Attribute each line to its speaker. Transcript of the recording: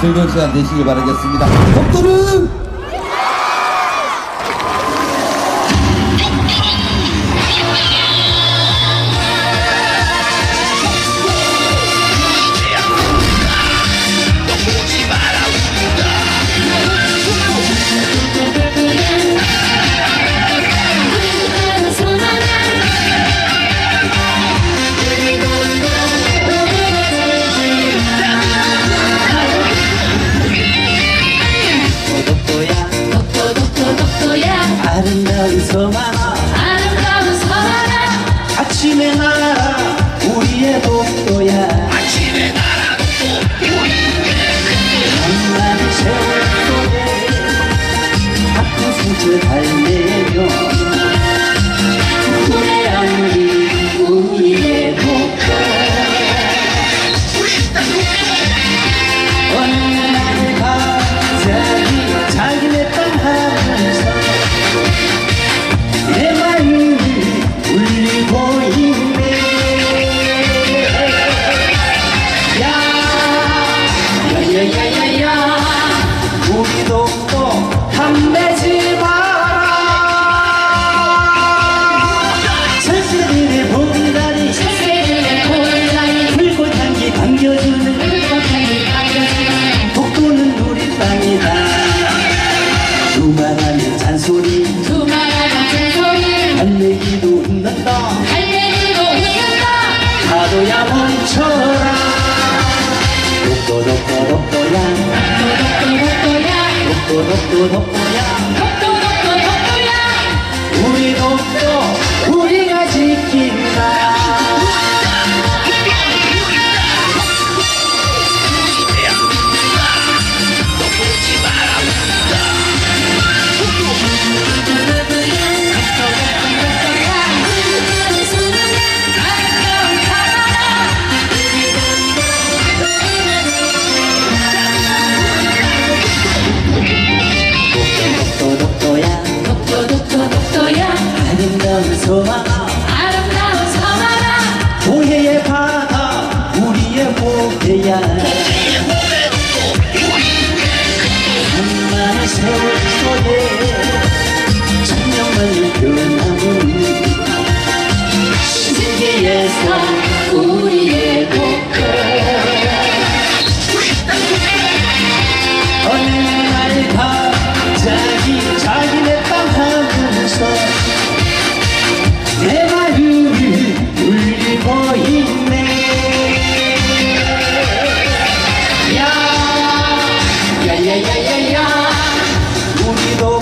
Speaker 1: 즐거운 시간 되시길 바라겠습니다. 덕도는
Speaker 2: 아름다운
Speaker 3: 서만아
Speaker 4: 아침에 나
Speaker 2: 달래기도 웃는다. 달래기도 웃는다. 가도야 멈춰라. 독도독도독도야. 독도독도독도야.
Speaker 3: 독도독도독도야.
Speaker 2: 야야야야야 우리도